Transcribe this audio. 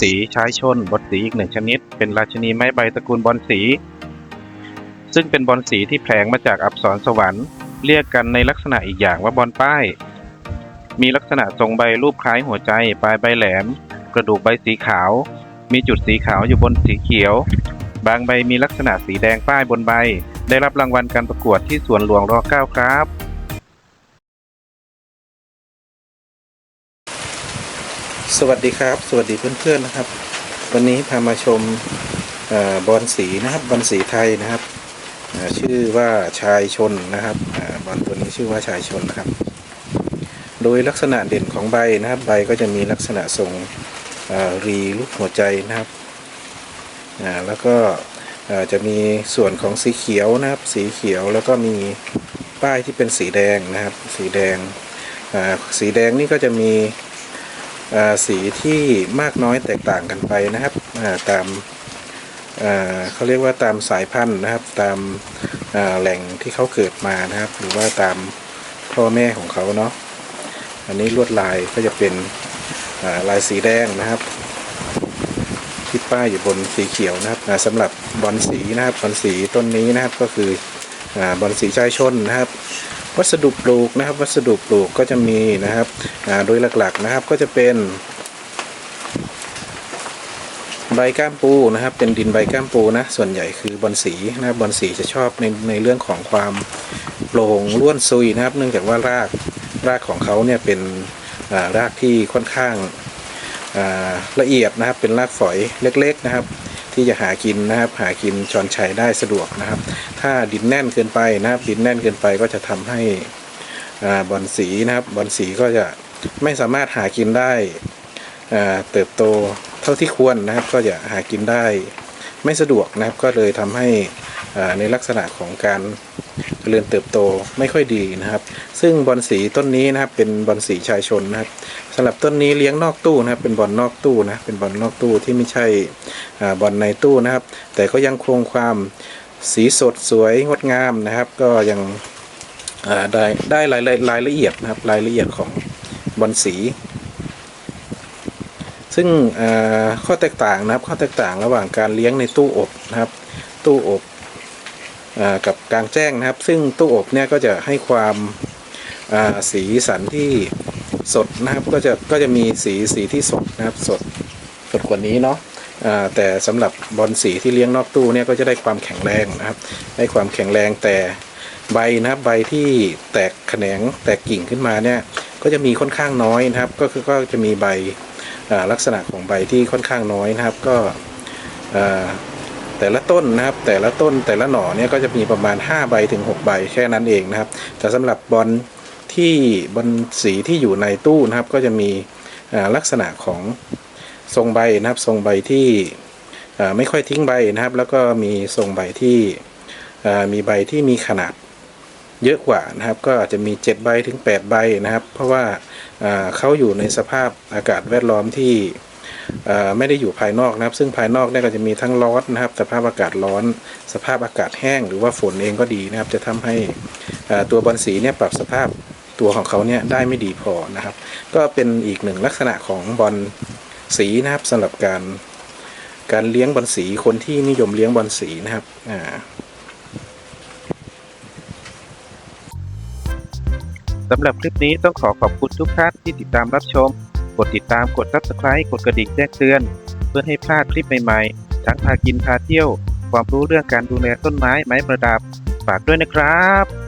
สีใชายชนบอนสีอีกหนึ่งชนิด เป็นราชินีไม้ใบตระกูลบอนสี ซึ่งเป็นบอนสีที่แผลงมาจากอักษรสวรรค์ เรียกกันในลักษณะอีกอย่างว่าบอนป้าย มีลักษณะทรงใบรูปคล้ายหัวใจ ปลายใบแหลม กระดูกใบสีขาว มีจุดสีขาวอยู่บนสีเขียว บางใบมีลักษณะสีแดงป้ายบนใบ ได้รับรางวัลการประกวดที่สวนหลวงร9ครับ สวัสดีครับ สวัสดีเพื่อนๆนะครับ วันนี้พามาชมอบอลสีนะครับบอลสีไทยนะครับชื่อว่าชายชนนะครับอบอลตัวนี้ชื่อว่าชายชนนะครับ โดยลักษณะเด่นของใบนะครับ ใบก็จะมีลักษณะทรงรีรูปหัวใจนะครับแล้วก็จะมีส่วนของสีเขียวนะครับ สีเขียวแล้วก็มีป้ายที่เป็นสีแดงนะครับ สีแดงสีแดงนี่ก็จะมี สีที่มากน้อยแตกต่างกันไปนะครับตามเขาเรียกว่าตามสายพันธุ์นะครับ ตามแหล่งที่เขาเกิดมานะครับ หรือว่าตามพ่อแม่ของเขาเนาะอันนี้ลวดลายก็จะเป็นลายสีแดงนะครับ ที่ป้ายอยู่บนสีเขียวนะครับอ่าสำหรับบอลสีนะครับบอลสีต้นนี้นะครับก็คือบอลสีชายชนนะครับ วัสดุปลูกนะครับ วัสดุปลูกก็จะมีนะครับโดยหลักๆนะครับก็จะเป็นใบก้ามปูนะครับ เป็นดินใบก้ามปูนะส่วนใหญ่คือบอลสีนะครับบอลสีจะชอบในในเรื่องของความโปร่งร่วนซุยนะครับ เนื่องจากว่ารากรากของเขาเนี่ยเป็นรากที่ค่อนข้างละเอียดนะครับ เป็นรากฝอยเล็ก ๆนะครับ ที่จะหากินนะครับ หากินชอนชัยได้สะดวกนะครับ ถ้าดินแน่นเกินไปนะครับ ดินแน่นเกินไปก็จะทำให้บอลสีนะครับบอลสีก็จะไม่สามารถหากินได้เติบโตเท่าที่ควรนะครับ ก็จะหากินได้ไม่สะดวกนะครับ ก็เลยทำให้ ในลักษณะของการเจริญเติบโตไม่ค่อยดีนะครับ ซึ่งบอลสีต้นนี้นะครับเป็นบอลสีชายชนนะครับสำหรับต้นนี้เลี้ยงนอกตู้นะครับเป็นบอลนอกตู้นะเป็นบอลนอกตู้ที่ไม่ใช่บอลในตู้นะครับ แต่ก็ยังคงความสีสดสวยงดงามนะครับ ก็ยังได้ได้รายละรายละเอียดนะครับรายละเอียดของบอลสี ซึ่งข้อแตกต่างนะครับข้อแตกต่างระหว่างการเลี้ยงในตู้อบนะครับ ตู้อบ กับกลางแจ้งนะครับ ซึ่งตู้อบเนี่ยก็จะให้ความาสีสันที่สดนะครับก็จะก็จะมีสีสีที่สดนะครับสดสดกว่านี้เนาะแต่สำหรับบอลสีที่เลี้ยงนอกตู้เนี่ยก็จะได้ความแข็งแรงนะครับ ได้ความแข็งแรงแต่ใบนะครับใบที่แตกแขนงแตกกิ่งขึ้นมาเนี่ยก็จะมีค่อนข้างน้อยนะครับ ก็คือก็จะมีใบลักษณะของใบที่ค่อนข้างน้อยนะครับ ก็ แต่ละต้นนะครับ แต่ละต้นแต่ละหน่อเนี่ยก็จะมีประมาณ 5 ใบถึง 6 ใบแค่นั้นเองนะครับ แต่สำหรับบอลที่บอลสีที่อยู่ในตู้นะครับ ก็จะมีลักษณะของทรงใบนะครับ ทรงใบที่ไม่ค่อยทิ้งใบนะครับ แล้วก็มีทรงใบที่มีใบที่มีขนาดเยอะกว่านะครับ ก็อาจจะมี 7 ใบถึง 8 ใบนะครับ เพราะว่าเขาอยู่ในสภาพอากาศแวดล้อมที่ ไม่ได้อยู่ภายนอกนะครับ ซึ่งภายนอกเนี่ยก็จะมีทั้งร้อนนะครับ สภาพอากาศร้อน สภาพอากาศแห้ง หรือว่าฝนเองก็ดีนะครับ จะทำให้ตัวบอลสีเนี่ยปรับสภาพตัวของเขาเนี่ยได้ไม่ดีพอนะครับ ก็เป็นอีกหนึ่งลักษณะของบอลสีนะครับสำหรับการการเลี้ยงบอลสีคนที่นิยมเลี้ยงบอลสีนะครับอ่าสำหรับคลิปนี้ต้องขอขอบคุณทุกท่านที่ติดตามรับชม กดติดตามกด subscribe กดกระดิ่งแจ้งเตือน เพื่อให้พลาดคลิปใหม่ๆ ทั้งพากินพาเที่ยว ความรู้เรื่องการดูแลต้นไม้ไม้ประดับ ฝากด้วยนะครับ